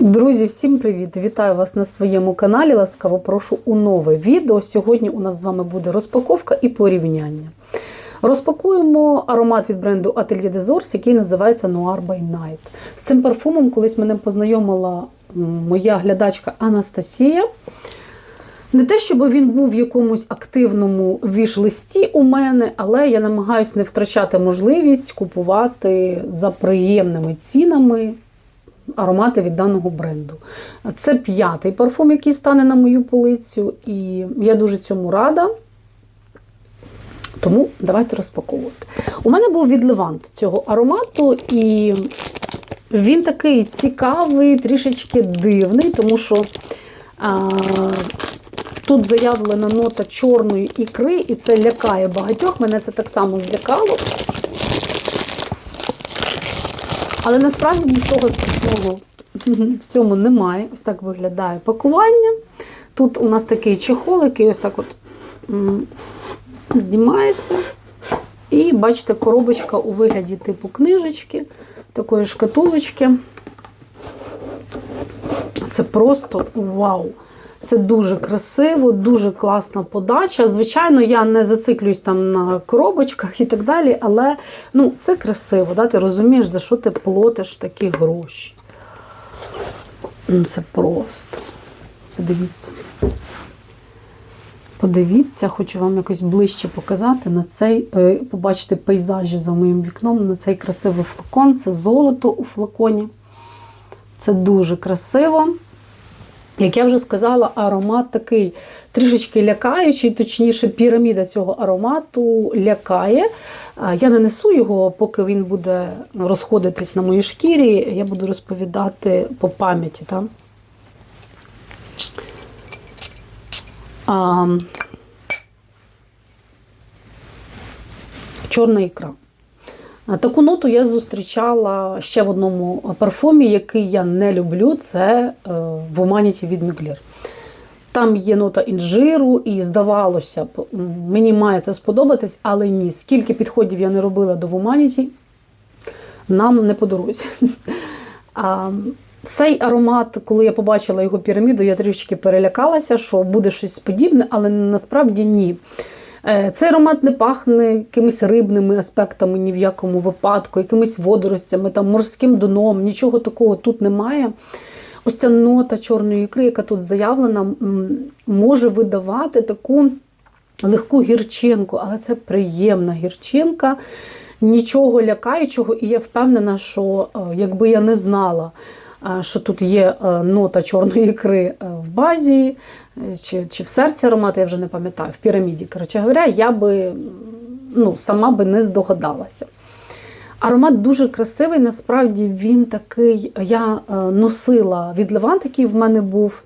Друзі, всім привіт! Вітаю вас на своєму каналі. Ласкаво прошу у нове відео. Сьогодні у нас з вами буде розпаковка і порівняння. Розпакуємо аромат від бренду Atelier des Ors, який називається Noir by Night. З цим парфумом колись мене познайомила моя глядачка Анастасія. Не те, щоб він був в якомусь активному віш-листі у мене, але я намагаюся не втрачати можливість купувати за приємними цінами аромати від даного бренду. Це п'ятий парфум, який стане на мою полицю, і я дуже цьому рада. Тому давайте розпаковувати. У мене був від Левант цього аромату, і він такий цікавий, трішечки дивний, тому що а, тут заявлена нота чорної ікри, і це лякає багатьох. Мене це так само злякало. Але насправді нічого страшного в цьому немає. Ось так виглядає пакування. Тут у нас такий чехол, який ось так от знімається. І бачите, коробочка у вигляді типу книжечки, такої шкатулочки. Це просто вау! Це дуже красиво, дуже класна подача. Звичайно, я не зациклююсь там на коробочках і так далі, але ну, це красиво. Да? Ти розумієш, за що ти платиш такі гроші. Ну, Це просто. Подивіться. Подивіться, хочу вам якось ближче показати на цей, е, побачити пейзажі за моїм вікном, на цей красивий флакон. Це золото у флаконі. Це дуже красиво. Як я вже сказала, аромат такий трішечки лякаючий, точніше, піраміда цього аромату лякає. Я не несу його, поки він буде розходитись на моїй шкірі, я буду розповідати по пам'яті. Чорна ікра. Таку ноту я зустрічала ще в одному парфумі, який я не люблю. Це е, в Humanity від Mugler. Там є нота інжиру, і здавалося б, мені має це сподобатись, але ні. Скільки підходів я не робила до Humanity, нам не по дорозі. Цей аромат, коли я побачила його піраміду, я трішки перелякалася, що буде щось подібне, але насправді ні. Е, Цей аромат не пахне якимись рибними аспектами ні в якому випадку, якимись водоростями, там, морським дном, нічого такого тут немає. Ось ця нота чорної ікри, яка тут заявлена, може видавати таку легку гірчинку, але це приємна гірчинка, нічого лякаючого, і я впевнена, що е, якби я не знала, що тут є е, нота чорної ікри е, в базі, е, чи, чи в серці аромату, я вже не пам'ятаю, в піраміді, коротше говоря, я би ну, сама би не здогадалася. Аромат дуже красивий, насправді він такий. Я носила від Левант, який в мене був.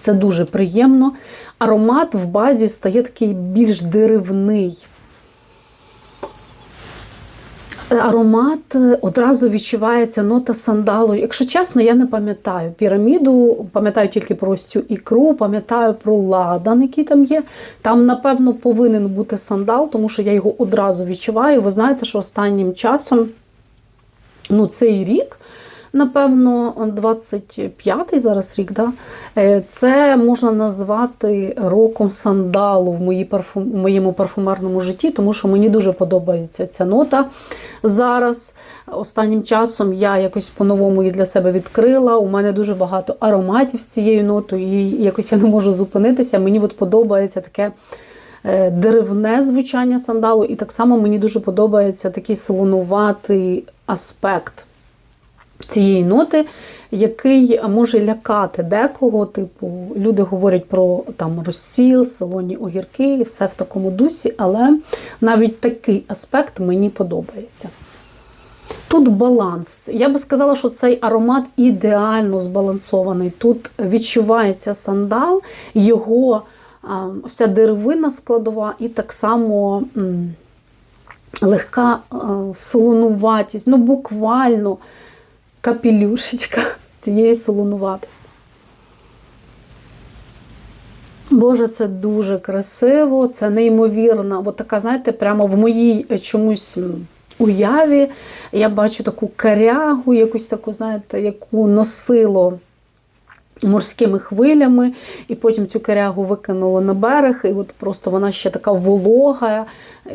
Це дуже приємно. Аромат в базі стає такий більш деревний. Е, Аромат е, одразу відчувається нота сандалу. Якщо чесно, я не пам'ятаю піраміду, пам'ятаю тільки про ось цю ікру, пам'ятаю про ладан, який там є. Там, напевно, повинен бути сандал, тому що я його одразу відчуваю. Ви знаєте, що останнім часом, ну, цей рік. Напевно, 25-й зараз рік, да? Е, це можна назвати роком сандалу в, моєму парфумерному житті, тому що мені дуже подобається ця нота зараз. Останнім часом я якось по-новому її для себе відкрила. У мене дуже багато ароматів з цією нотою, і якось я не можу зупинитися. Мені от подобається таке е, деревне звучання сандалу, і так само мені дуже подобається такий солонуватий аспект цієї ноти, який може лякати декого. Типу, люди говорять про там розсіл, солоні огірки, і все в такому дусі, але навіть такий аспект мені подобається. Тут баланс. Я би сказала, що цей аромат ідеально збалансований. Тут відчувається сандал, його ось деревина складова, і так само легка солонуватість, ну буквально капелюшечка цієї солонуватості. Боже, це дуже красиво, це неймовірно. От така, знаєте, прямо в моїй чомусь уяві я бачу таку карягу, якусь таку, знаєте, яку носило морськими хвилями, і потім цю корягу викинуло на берег, і от просто вона ще така волога,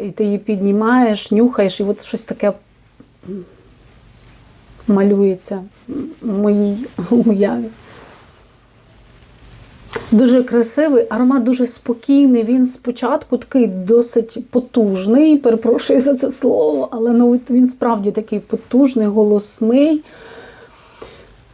і ти її піднімаєш, нюхаєш, і от щось таке малюється в моїй уяві. Дуже красивий, аромат дуже спокійний. Він спочатку такий досить потужний, перепрошую за це слово, але ну, він справді такий потужний, голосний.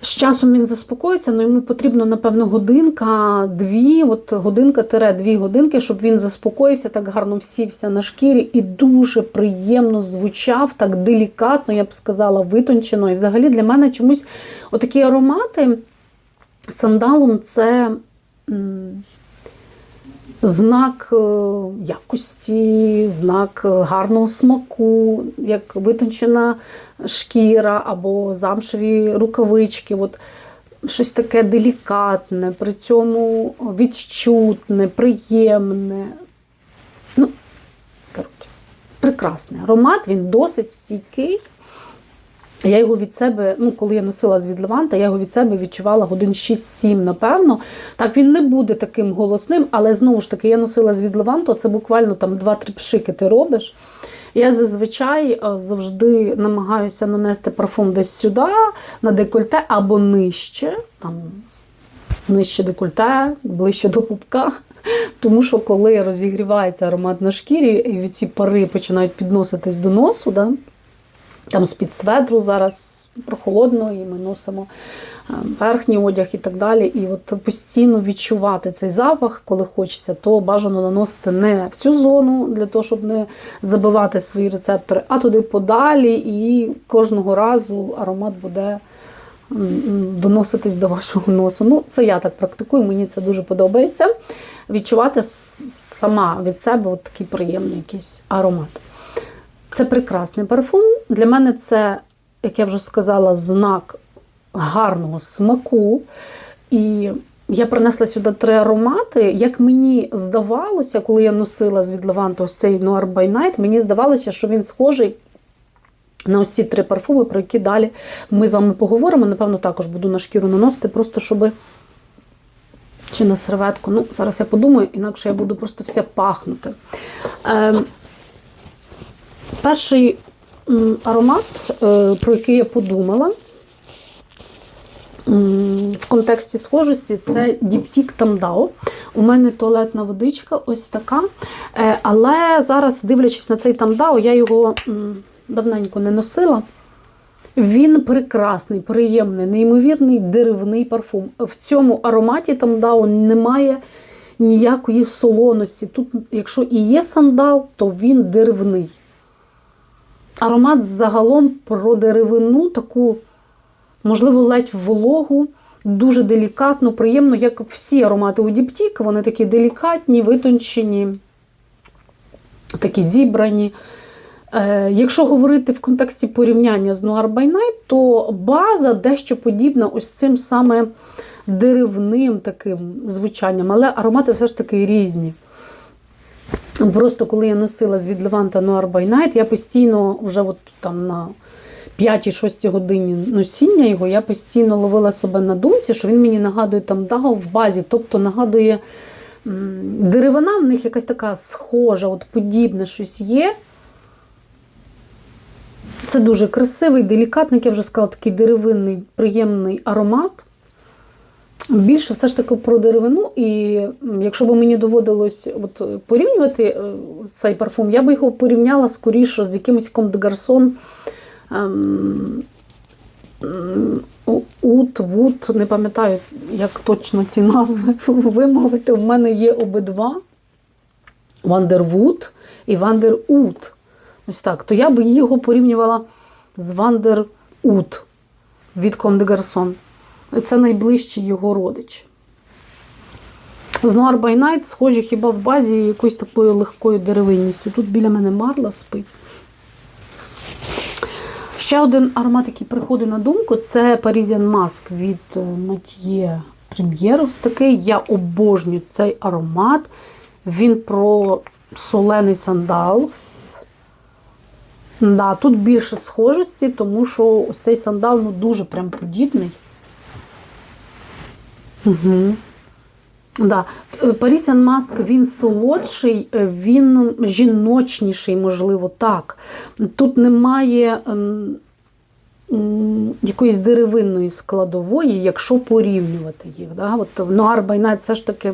З часом він заспокоїться, але йому потрібно, напевно, годинка, дві, от годинка-дві годинки, щоб він заспокоївся, так гарно всівся на шкірі і дуже приємно звучав, так делікатно, я б сказала, витончено. І взагалі для мене чомусь отакі аромати сандалом це знак е, якості, знак е, гарного смаку, як витончена шкіра або замшеві рукавички. От щось таке делікатне, при цьому відчутне, приємне. Ну, коротше, прекрасний аромат, він досить стійкий. Я його від себе, ну, коли я носила з від Леванта, я його від себе відчувала годин 6-7, напевно. Так, він не буде таким голосним, але знову ж таки, я носила з від Леванту, це буквально там 2-3 пшики ти робиш. Я зазвичай е, завжди намагаюся нанести парфум десь сюди, на декольте або нижче, там нижче декольте, ближче до пупка. Тому що коли розігрівається аромат на шкірі, і ці пари починають підноситись до носу, да? Там з-під сведру зараз прохолодно, і ми носимо е, верхній одяг і так далі. І от постійно відчувати цей запах, коли хочеться, то бажано наносити не в цю зону для того, щоб не забивати свої рецептори, а туди подалі, і кожного разу аромат буде доноситись до вашого носу. Ну, це я так практикую, мені це дуже подобається. Відчувати сама від себе от такий приємний якийсь аромат. Це прекрасний парфум. Для мене це, як я вже сказала, знак гарного смаку. І я принесла сюди три аромати. Як мені здавалося, коли я носила з від Леванту ось цей Noir by Night, мені здавалося, що він схожий на ось ці три парфуми, про які далі ми з вами поговоримо. Напевно, також буду на шкіру наносити, просто щоб. Чи на серветку. Ну, зараз я подумаю, інакше я буду просто все пахнути. Ем, Перший аромат, е, про який я подумала в контексті схожості, це Діптік Тамдао. У мене туалетна водичка ось така. Е, але зараз, дивлячись на цей тамдао, я його давненько не носила. Він прекрасний, приємний, неймовірний деревний парфум. В цьому ароматі тамдао немає ніякої солоності. Тут, якщо і є сандал, то він деревний. Аромат загалом про деревину, таку, можливо, ледь вологу, дуже делікатно, приємно, як всі аромати у Діптік, вони такі делікатні, витончені, такі зібрані. Е, Якщо говорити в контексті порівняння з Noir by Night, то база дещо подібна ось цим саме деревним таким звучанням, але аромати все ж таки різні. Просто коли я носила з від Леванта Noir by Night, я постійно вже от там на 5-6 годині носіння його, я постійно ловила себе на думці, що він мені нагадує там Даго в базі, тобто нагадує деревина в них якась така схожа, от подібне щось є. Це дуже красивий, делікатний, як я вже сказала, такий деревинний, приємний аромат. Більше все ж таки про деревину, і якщо б мені доводилось от, порівнювати е, цей парфум, я би його порівняла скоріше з якимось de Garçon ем, Ут, Вуд, не пам'ятаю, як точно ці назви вимовити. У мене є обидва Вандервуд і Вандерут. Ось так. То я би його порівнювала з Вандерут від Comme de Garçon. Це найближчий його родич. З by Night схожі хіба в базі якоюсь такою легкою деревинністю. Тут біля мене марла спить. Ще один аромат, який приходить на думку, це Parisian Mask від е, Mathieu Premier. Ось такий. Я обожнюю цей аромат. Він про солений сандал. Да, тут більше схожості, тому що ось цей сандал ну, дуже прям подібний. Угу. Да. Парісян Маск він солодший, е, він жіночніший, можливо, так. Тут немає ем, якоїсь деревинної складової, якщо порівнювати їх. Да? От Нуар Байнайт все ж таки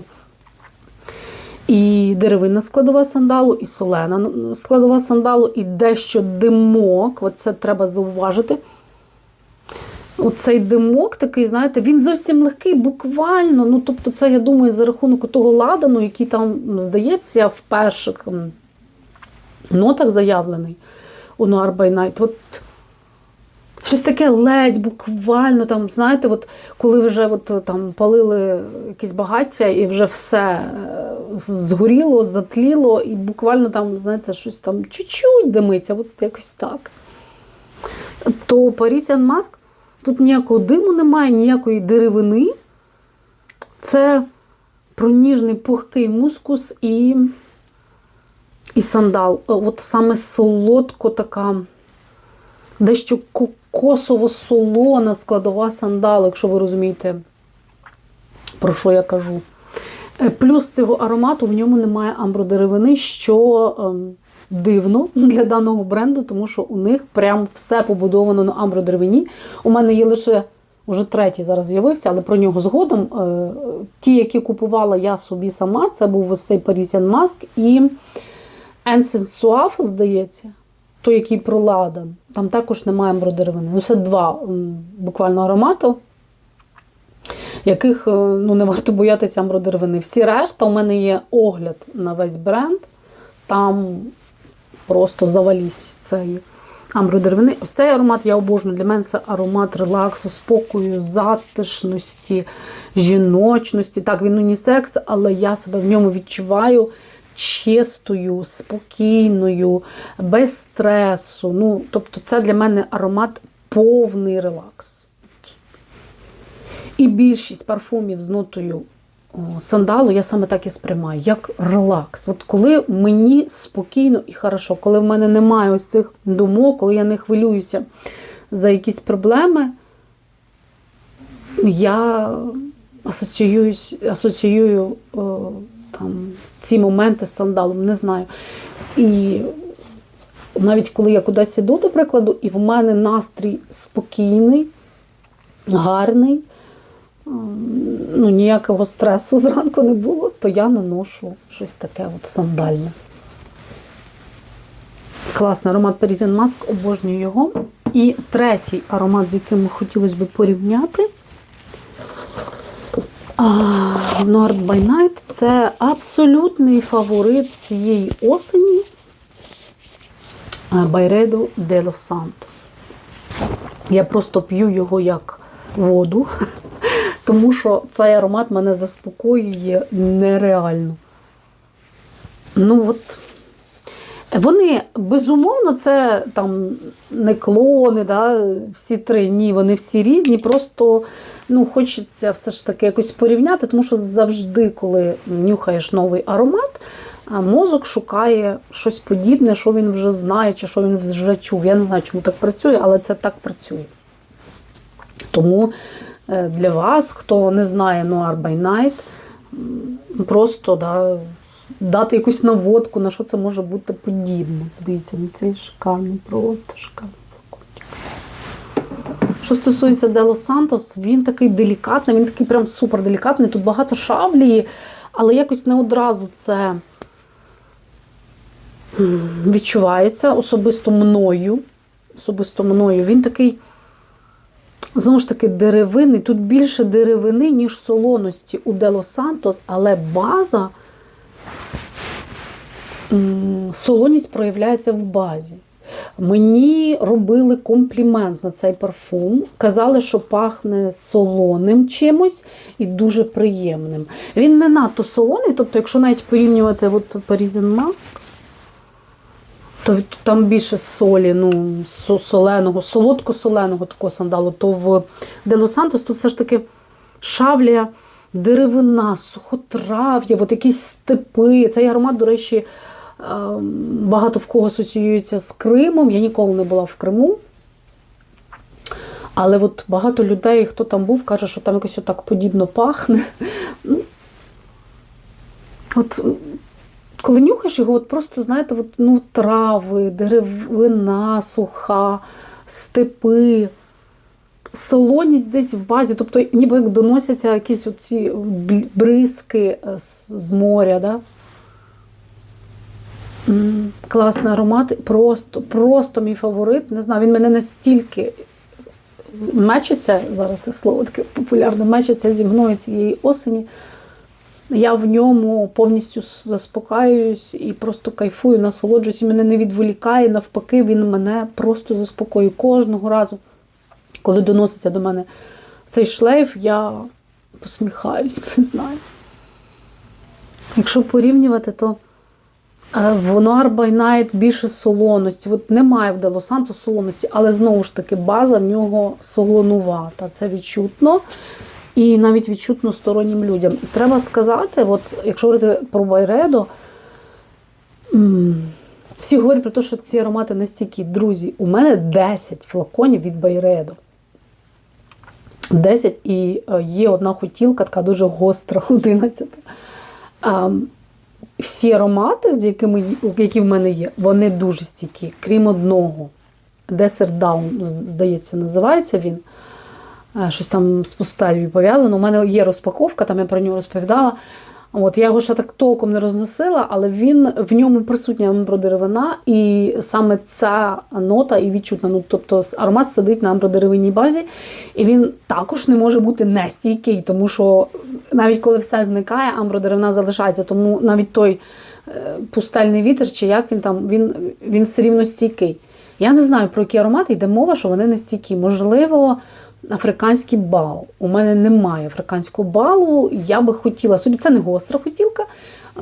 і деревинна складова сандалу, і солена складова сандалу, і дещо димок. От це треба зауважити. Оцей димок такий, знаєте, він зовсім легкий, буквально. Ну, тобто, це, я думаю, за рахунок того ладану, який там, здається, в перших нотах заявлений у Night. От щось таке ледь, буквально, там, знаєте, от коли вже от, там палили якісь багаття і вже все е, згоріло, затліло, і буквально там, знаєте, щось там чуть-чуть димиться, от якось так. То Parisian Mask Тут ніякого диму немає, ніякої деревини. Це про ніжний пухкий мускус і і сандал. От саме солодко така, дещо кокосово-солона складова сандалу, якщо ви розумієте, про що я кажу. Е, Плюс цього аромату в ньому немає амбродеревини, що ем, дивно для даного бренду, тому що у них прям все побудовано на амбродеревині. У мене є лише уже третій зараз з'явився, але про нього згодом. Е, Ті, які купувала я собі сама, це був ось цей Parisian Mask і Ensign Suave, здається, той, який про ладан. Там також немає амбродеревини. Ну, це два буквально аромати. Яких е, ну, не варто боятися амбродеревини. Всі решта, у мене є огляд на весь бренд. Там просто завалісь цієї амбродеревини. Ось цей аромат я обожнюю. Для мене це аромат релаксу, спокою, затишності, жіночності. Так, він унісекс, але я себе в ньому відчуваю чистою, спокійною, без стресу. Ну, Тобто, це для мене аромат повний релакс. І більшість парфумів з нотою сандалу я саме так і сприймаю, як релакс. От коли мені спокійно і хорошо, коли в мене немає ось цих думок, коли я не хвилююся за якісь проблеми, я асоціююсь, асоціюю о, там, ці моменти з сандалом, не знаю. І навіть коли я кудись іду, до прикладу, і в мене настрій спокійний, гарний ну, ніякого стресу зранку не було, то я наношу щось таке от сандальне. Класний аромат Parisian Mask, обожнюю його. І третій аромат, з яким хотілося б порівняти. Nord by Night це абсолютний фаворит цієї осені Байреду де Лос Сантос. Я просто п'ю його як воду, тому що цей аромат мене заспокоює нереально. Ну от. Вони, безумовно, це там не клони, да, всі три, ні, вони всі різні. Просто ну, хочеться все ж таки якось порівняти, тому що завжди, коли нюхаєш новий аромат, мозок шукає щось подібне, що він вже знає, чи що він вже чув. Я не знаю, чому так працює, але це так працює. Тому для вас, хто не знає Noir by Night, просто да, дати якусь наводку, на що це може бути подібне. Дивіться, ну це шикарний, просто шикарний флакончик. Що стосується Дело Сантос, він такий делікатний, він такий прям супер делікатний. Тут багато шаблії, але якось не одразу це відчувається особисто мною. Особисто мною. Він такий. Знову ж таки, деревини. Тут більше деревини, ніж солоності у Дело Сантос, але база, солоність проявляється в базі. Мені робили комплімент на цей парфум. Казали, що пахне солоним чимось і дуже приємним. Він не надто солоний, тобто, якщо навіть порівнювати от Parisian Mask, то там більше солі, ну, соленого, солодко-соленого такого сандалу, то в Дело Сантос тут все ж таки шавлія, деревина, сухотрав'я, от якісь степи. Цей аромат, до речі, багато в кого асоціюється з Кримом. Я ніколи не була в Криму. Але от багато людей, хто там був, каже, що там якось отак подібно пахне. Ну, От коли нюхаєш його, от просто, знаєте, от, ну, трави, деревина суха, степи, солоність десь в базі, тобто ніби як доносяться якісь оці бризки е, з, моря. Да? Класний аромат, просто, просто мій фаворит. Не знаю, він мене настільки мечиться, зараз це слово таке популярне, мечиться зі мною цієї осені. Я в ньому повністю заспокаююсь і просто кайфую, насолоджуюсь, і мене не відволікає. Навпаки, він мене просто заспокоює. Кожного разу, коли доноситься до мене цей шлейф, я посміхаюсь, не знаю. Якщо порівнювати, то е, в Noir by Night більше солоності. От немає в Дело Санто солоності, але знову ж таки база в нього солонувата. Це відчутно. І навіть відчутно стороннім людям. І треба сказати, от якщо говорити про Байредо, всі говорять про те, що ці аромати настільки. Друзі, у мене 10 флаконів від Байредо. 10 і е, є одна хотілка, така дуже гостра, 11. Всі аромати, з якими, які в мене є, вони дуже стійкі, крім одного. Desert Down, здається, називається він. Щось там з пустелью пов'язано. У мене є розпаковка, там я про нього розповідала. От, я його ще так толком не розносила, але він в ньому присутня амбродеревина, і саме ця нота і відчутна. Ну, тобто аромат сидить на амбродеревинній базі, і він також не може бути нестійкий, тому що навіть коли все зникає, амбродеревина залишається. Тому навіть той е, пустельний вітер, чи як він там, він, він все рівно стійкий. Я не знаю, про які аромати йде мова, що вони не стійкі. Можливо, африканський бал. У мене немає африканського балу. Я би хотіла собі, це не гостра хотілка.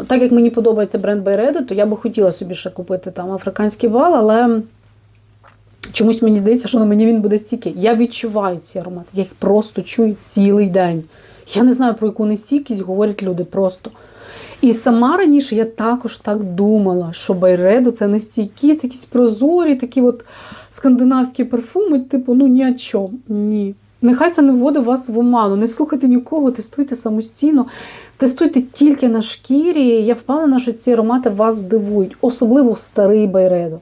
Так як мені подобається бренд Байреду, то я би хотіла собі ще купити там африканський бал, але чомусь мені здається, що на мені він буде стільки. Я відчуваю ці аромати, я їх просто чую цілий день. Я не знаю, про яку нестійкість говорять люди просто. І сама раніше я також так думала, що Байредо це не стійкі, це якісь прозорі, такі от скандинавські парфуми, типу, ну ні о чому. Ні. Нехай це не вводить вас в оману. Не слухайте нікого, тестуйте самостійно, тестуйте тільки на шкірі. Я впевнена, що ці аромати вас здивують, особливо старий Байредо.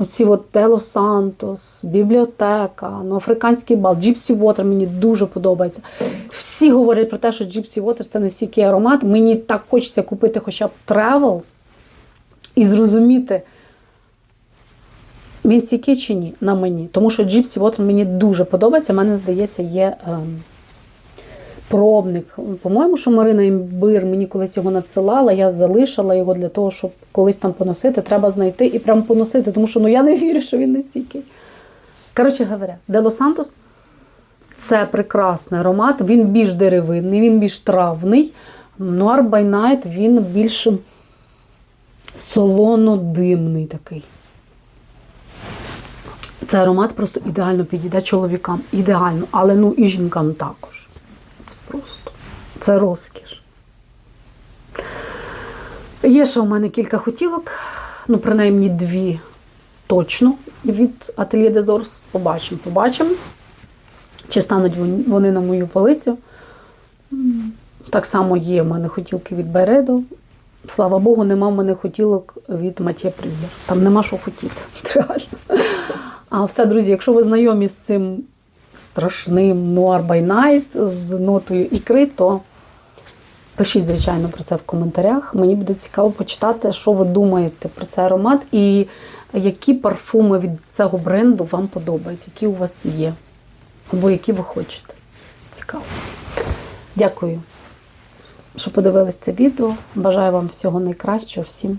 Оці от Дело Сантос, бібліотека, ну, африканський бал, Gypsy Water мені дуже подобається. Всі говорять про те, що Gypsy Water це не стійкий аромат. Мені так хочеться купити хоча б тревел і зрозуміти, він стійкий чи ні на мені. Тому що Gypsy Water мені дуже подобається. Мене, здається, є ем, пробник. По-моєму, що Марина Імбир мені колись його надсилала, я залишила його для того, щоб колись там поносити. Треба знайти і прям поносити, тому що ну, я не вірю, що він не стійкий. Коротше говоря, Дело Сантос це прекрасний аромат, він більш деревинний, він більш травний. By Night він більш солоно-димний такий. Цей аромат просто ідеально підійде чоловікам. Ідеально, але ну і жінкам також. Це просто це розкіш. Є ще у мене кілька хотілок, ну, принаймні дві точно від des Ors. Побачимо, побачимо. Чи стануть вони на мою полицю. Так само є в мене хотілки від Байредо. Слава Богу, нема в мене хотілок від Матє Прюєр. Там нема що хотіти. Реально. А все, друзі, якщо ви знайомі з цим страшним Noir by Night, з нотою ікри, то пишіть, звичайно, про це в коментарях. Мені буде цікаво почитати, що ви думаєте про цей аромат і які парфуми від цього бренду вам подобаються, які у вас є, або які ви хочете. Цікаво. Дякую, що подивились це відео. Бажаю вам всього найкращого. Всім